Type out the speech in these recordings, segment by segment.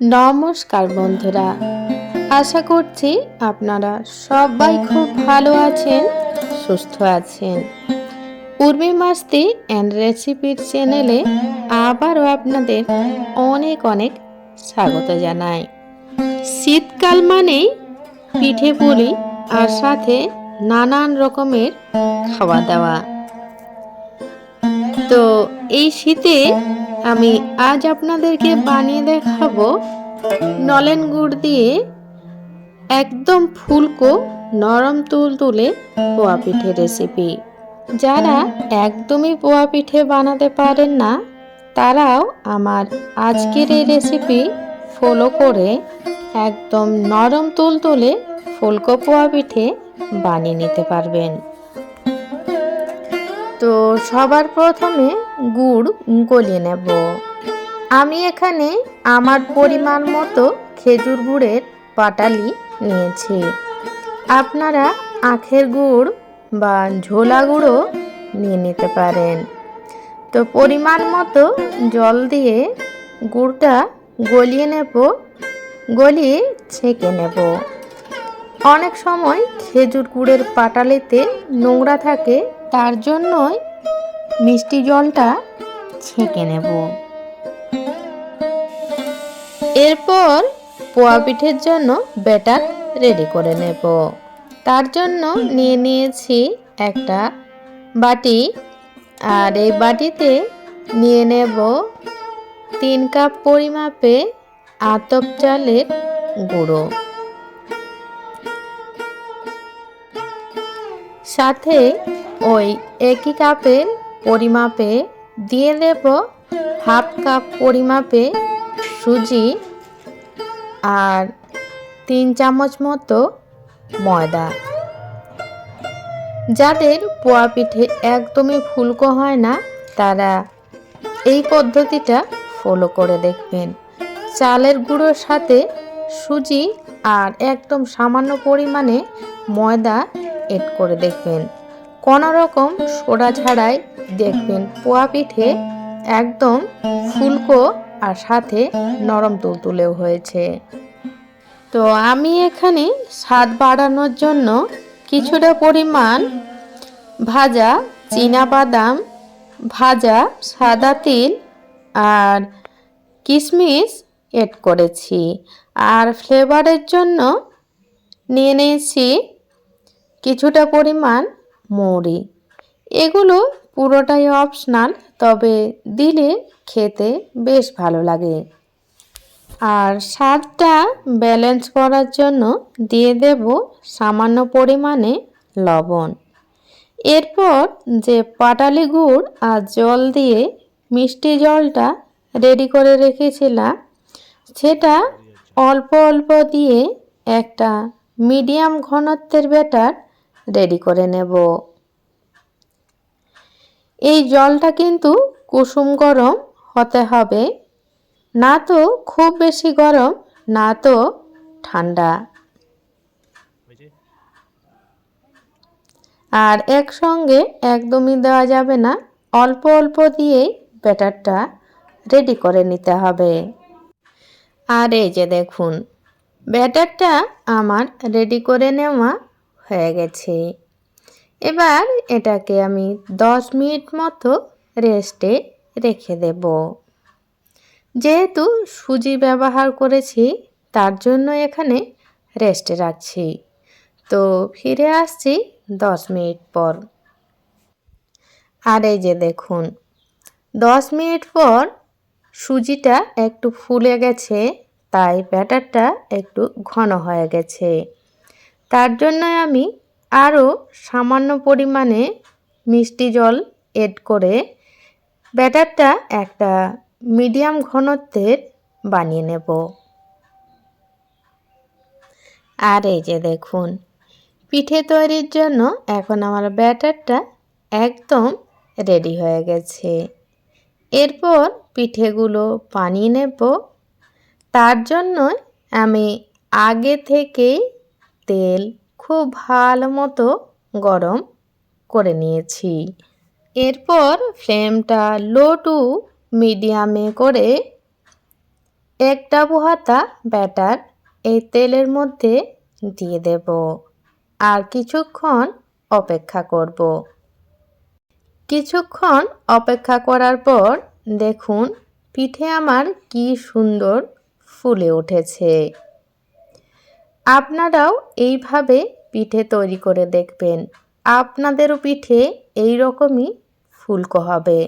নমস্কার বন্ধুরা। আশা করছি আপনারা সবাই খুব ভালো আছেন, সুস্থ আছেন। উর্মি মাস্তি অ্যান্ড রেসিপির চ্যানেলে আবারও আপনাদের অনেক অনেক স্বাগত জানাই। শীতকাল মানেই পিঠে পুলি আর সাথে নানান রকমের খাওয়া দাওয়া। তো এই শীতে আমি আজ আপনাদেরকে বানিয়ে দেখাবো নলেন গুড় দিয়ে একদম ফুলকো নরম তুল তুলে পোয়া পিঠে রেসিপি যারা একদমই পোয়া পিঠে বানাতে পারেন না, তারাও আমার আজকের এই রেসিপি ফলো করে একদম নরম তুল তুলে ফুলকো পোয়া পিঠে বানিয়ে নিতে পারবেন। তো সবার প্রথমে গুড় গলিয়ে নেব। আমি এখানে আমার পরিমাণ মতো খেজুর গুড়ের পাটালি নিয়েছি। আপনারা আখের গুড় বা ঝোলা গুঁড়ো নিয়ে নিতে পারেন। তো পরিমাণ মতো জল দিয়ে গুড়টা গলিয়ে নেব, গলিয়ে ছেঁকে নেব। অনেক সময় খেজুর গুড়ের পাটালিতে নোংরা থাকে তার জন্যই মিষ্টি জলটা ছেঁকে নেব। এরপর পোয়া পিঠের জন্য ব্যাটার রেডি করে নেব। তার জন্য নিয়ে নিয়েছি একটা বাটি আর এই বাটিতে নিয়ে নেব তিন কাপ পরিমাপে আতপ চালের গুঁড়ো। সাথে ওই একই কাপের পরিমাপে দিয়ে দেব হাফ কাপ পরিমাপে সুজি আর তিন চামচ মতো ময়দা। যাদের পোয়া পিঠে একদমই ফুলকো হয় না, তারা এই পদ্ধতিটা ফলো করে দেখবেন। চালের গুঁড়োর সাথে সুজি আর একদম সামান্য পরিমাণে ময়দা এড করে দেখবেন। কোনো রকম সোডা ছাড়াই দেখবেন। পোয়া পিঠে একদম ফুলকো আর সাথে নরম তুলতুলেও হয়েছে। তো আমি এখানে স্বাদ বাড়ানোর জন্য কিছুটা পরিমাণ ভাজা বাদাম ভাজা সাদা তিল আর কিশমিশ এড করেছি। আর ফ্লেভারের জন্য নিয়ে নিয়েছি কিছুটা পরিমাণ মৌরি। এগুলো পুরোটাই অপশনাল তবে দিলে খেতে বেশ ভালো লাগে। আর স্বাদটা ব্যালেন্স করার জন্য দিয়ে দেব সামান্য পরিমাণে লবণ। এরপর যে পাটালি গুড় আর জল দিয়ে মিষ্টি জলটা রেডি করে রেখেছিলাম, সেটা অল্প অল্প দিয়ে একটা মিডিয়াম ঘনত্বের ব্যাটার রেডি করে নেব। এই জলটা কিন্তু কুসুম গরম হতে হবে, না তো খুব বেশি গরম, না তো ঠান্ডা। আর একসঙ্গে একদমই দেওয়া যাবে না, অল্প অল্প দিয়েই ব্যাটারটা রেডি করে নিতে হবে। আর এই যে দেখুন, ব্যাটারটা আমার রেডি করে নেওয়া হয়ে গেছে। এবার এটাকে আমি দশ মিনিট মতো রেস্টে রেখে দেব। যেহেতু সুজি ব্যবহার করেছি, তার জন্য এখানে রেস্টে রাখছি। তো ফিরে আসছি দশ মিনিট পর। আর এই যে দেখুন, দশ মিনিট পর সুজিটা একটু ফুলে গেছে, তাই ব্যাটারটা একটু ঘন হয়ে গেছে। তার জন্য আমি আরও সামান্য পরিমাণে মিষ্টি জল এড করে ব্যাটারটা একটা মিডিয়াম ঘনত্বের বানিয়ে নেব। আর এই যে দেখুন, পিঠে তৈরির জন্য এখন আমার ব্যাটারটা একদম রেডি হয়ে গেছে। এরপর পিঠেগুলো বানিয়ে নেব। তার জন্য আমি আগে থেকেই তেল খুব ভালো মতো গরম করে নিয়েছি। এরপর ফ্লেমটা লো টু মিডিয়ামে করে এক ডাবু হাতা ব্যাটার এই তেলের মধ্যে দিয়ে দেব আর কিছুক্ষণ অপেক্ষা করব। কিছুক্ষণ অপেক্ষা করার পর দেখুন পিঠে আমার কি সুন্দর ফুলে উঠেছে। আপনারাও এইভাবে পিঠে তৈরি করে দেখবেন। আপনাদেরও পিঠে এই রকমই ফুলকো হবে।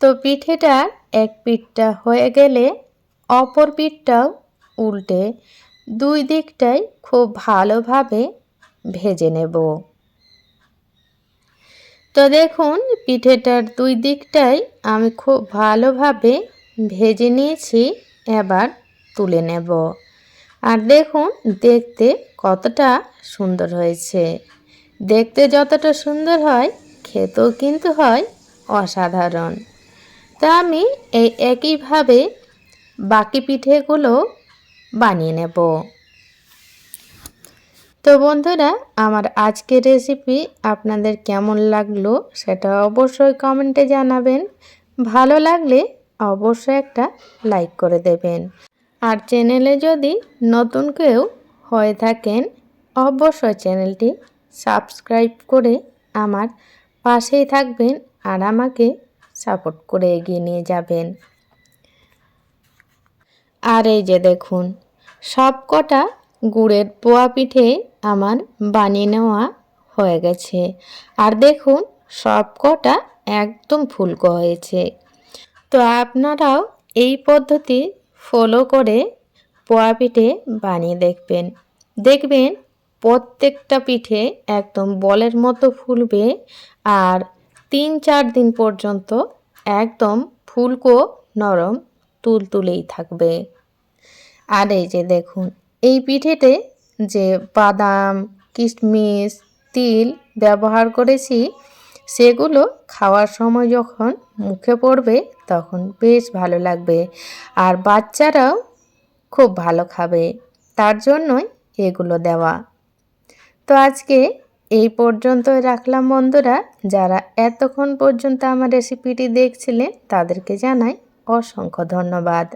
তো পিঠেটার এক পিঠটা হয়ে গেলে অপর পিঠটাও উল্টে দুই দিকটাই খুব ভালোভাবে ভেজে নেব। তো দেখুন, পিঠেটার দুই দিকটাই আমি খুব ভালোভাবে ভেজে নিয়েছি, এবার তুলে নেব। আর দেখুন, দেখতে কতটা সুন্দর হয়েছে। দেখতে যতটা সুন্দর হয়, খেতেও কিন্তু হয় অসাধারণ। তা আমি এই একইভাবে বাকি পিঠেগুলো বানিয়ে নেব। তো বন্ধুরা, আমার আজকের রেসিপি আপনাদের কেমন লাগল সেটা অবশ্যই কমেন্টে জানাবেন। ভালো লাগলে অবশ্যই একটা লাইক করে দেবেন। আর চ্যানেলে যদি নতুন কেউ হয়ে থাকেন, অবশ্যই চ্যানেলটি সাবস্ক্রাইব করে আমার পাশেই থাকবেন আর আমাকে সাপোর্ট করে এগিয়ে নিয়ে যাবেন। আর এই যে দেখুন সব কটা গুড়ের পোয়া পিঠে আমার বানিয়ে নেওয়া হয়ে গেছে। আর দেখুন সব কটা একদম ফুলকো হয়েছে। তো আপনারাও এই পদ্ধতি ফলো করে পোয়া পিঠে বানিয়ে দেখবেন। দেখবেন প্রত্যেকটা পিঠে একদম বলের মতো ফুলবে আর তিন চার দিন পর্যন্ত একদম ফুলকো নরম তুলতুলেই থাকবে। আর এই যে দেখুন, এই পিঠেতে যে বাদাম, কিশমিশ, তিল ব্যবহার করেছি, সেগুলো খাওয়ার সময় যখন মুখে পড়বে তখন বেশ ভালো লাগবে। আর বাচ্চারাও খুব ভালো খাবে। তার জন্যই এগুলো দেওয়া। তো আজকে এই পর্যন্ত রাখলাম বন্ধুরা। যারা এতক্ষণ পর্যন্ত আমার রেসিপিটি দেখছিলেন, তাদেরকে জানাই অসংখ্য ধন্যবাদ।